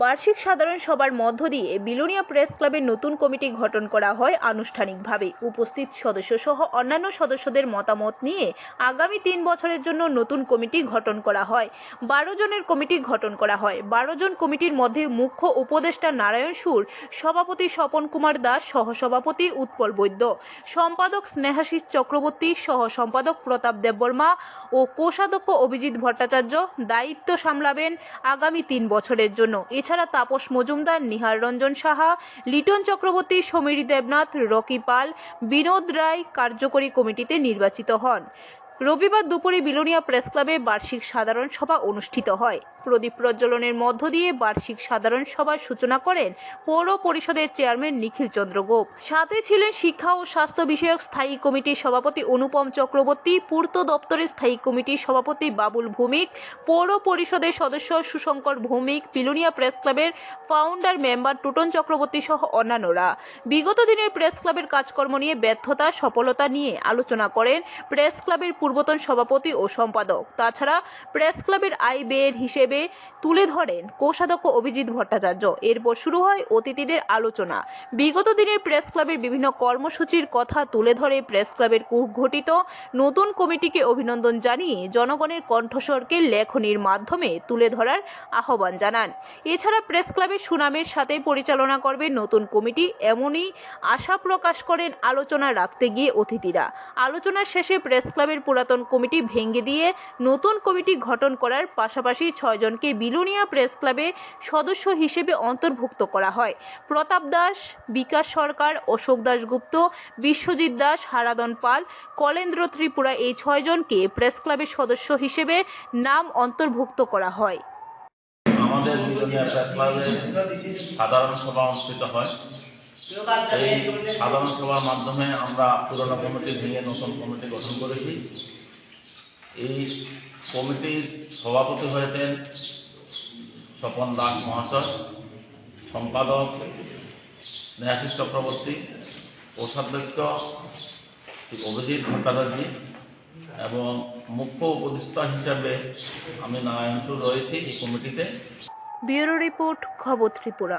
বার্ষিক সাধারণ সভার মধ্য দিয়ে বিলোনিয়া প্রেস ক্লাবের নতুন কমিটি গঠন করা হয় আনুষ্ঠানিকভাবে। উপস্থিত সদস্যসহ অন্যান্য সদস্যদের মতামত নিয়ে আগামী তিন বছরের জন্য নতুন কমিটি গঠন করা হয়। বারো জনের কমিটি গঠন করা হয়। বারো জন কমিটির মধ্যে মুখ্য উপদেষ্টা নারায়ণ সুর, সভাপতি স্বপন কুমার দাস, সহসভাপতি উৎপল বৈদ্য, সম্পাদক স্নেহাশিস চক্রবর্তী সহ সম্পাদক প্রতাপ দেববর্মা ও কোষাধ্যক্ষ অভিজিৎ ভট্টাচার্য দায়িত্ব সামলাবেন আগামী তিন বছরের জন্য। এছাড়া তাপস মজুমদার, নিহার রঞ্জন সাহা, লিটন চক্রবর্তী, সমীর দেবনাথ, রকি পাল, বিনোদ রায় কার্যকরী কমিটিতে নির্বাচিত হন। রবিবার দুপুরে বিলোনিয়া প্রেস ক্লাবে বার্ষিক সাধারণ সভা অনুষ্ঠিত হয়। প্রদীপ প্রজ্বলনের মধ্য দিয়ে বার্ষিক সাধারণ সভার সূচনা করেন পৌর পরিষদের চেয়ারম্যান নিখিল চন্দ্র গোপ। সাথে ছিলেন শিক্ষা ও স্বাস্থ্য বিষয়ক স্থায়ী কমিটির সভাপতি অনুপম চক্রবর্তী, পূর্ত দপ্তরের স্থায়ী কমিটির সভাপতি বাবুল ভৌমিক, পৌর পরিষদের সদস্য সুশঙ্কর ভৌমিক, বিলোনিয়া প্রেস ক্লাবের ফাউন্ডার মেম্বার টুটন চক্রবর্তী সহ অন্যান্যরা। বিগত দিনের প্রেস ক্লাবের কাজকর্ম নিয়ে ব্যর্থতা, সফলতা নিয়ে আলোচনা করেন প্রেস ক্লাবের পূর্বতন সভাপতি ও সম্পাদক। তাছাড়া প্রেস ক্লাবের আয় ব্যয়ের হিসেবে তুলে ধরেন কোষাধ্যক্ষ অভিজিৎ ভট্টাচার্য। এরপর শুরু হয় অতিথিদের আলোচনা। বিগত দিনের প্রেস ক্লাবের বিভিন্ন কর্মসূচির কথা তুলে ধরে প্রেস ক্লাবের ঘটিত নতুন কমিটিকে অভিনন্দন জানিয়ে জনগণের কণ্ঠস্বরকে লেখনির মাধ্যমে তুলে ধরার আহ্বান জানান। এছাড়া প্রেস ক্লাবের সুনামের সাথে পরিচালনা করবে নতুন কমিটি এমনই আশা প্রকাশ করেন আলোচনা রাখতে গিয়ে অতিথিরা। আলোচনার শেষে প্রেস ক্লাবের পুরাতন কমিটি ভেঙে দিয়ে নতুন কমিটি গঠন করার পাশাপাশি ছয়জনকে বিলোনিয়া প্রেস ক্লাবে সদস্য হিসেবে অন্তর্ভুক্ত করা হয়। প্রতাপ দাস, বিকাশ সরকার, অশোক দাশগুপ্ত, বিশ্বজিৎ দাস হারাদন পাল, কলেন্দ্র ত্রিপুরা এই ছয়জনকে প্রেস ক্লাবের সদস্য হিসেবে নাম অন্তর্ভুক্ত করা হয়। আমাদের বিলোনিয়া প্রেস ক্লাবে সাধারণ সভা অনুষ্ঠিত হয়। এই সাধারণ সভার মাধ্যমে আমরা পুরনো কমিটি ভেঙে নতুন কমিটি গঠন করেছি। এই কমিটির সভাপতি হয়েছেন স্বপন দাস মহাশয়, সম্পাদক স্নেহাশিস চক্রবর্তী, কোষাধ্যক্ষ অভিজিৎ ভট্টাচার্য এবং মুখ্য উপদেষ্টা হিসাবে আমি নারায়ণসুর রয়েছি এই কমিটিতে। ব্যুরো রিপোর্ট খবর ত্রিপুরা।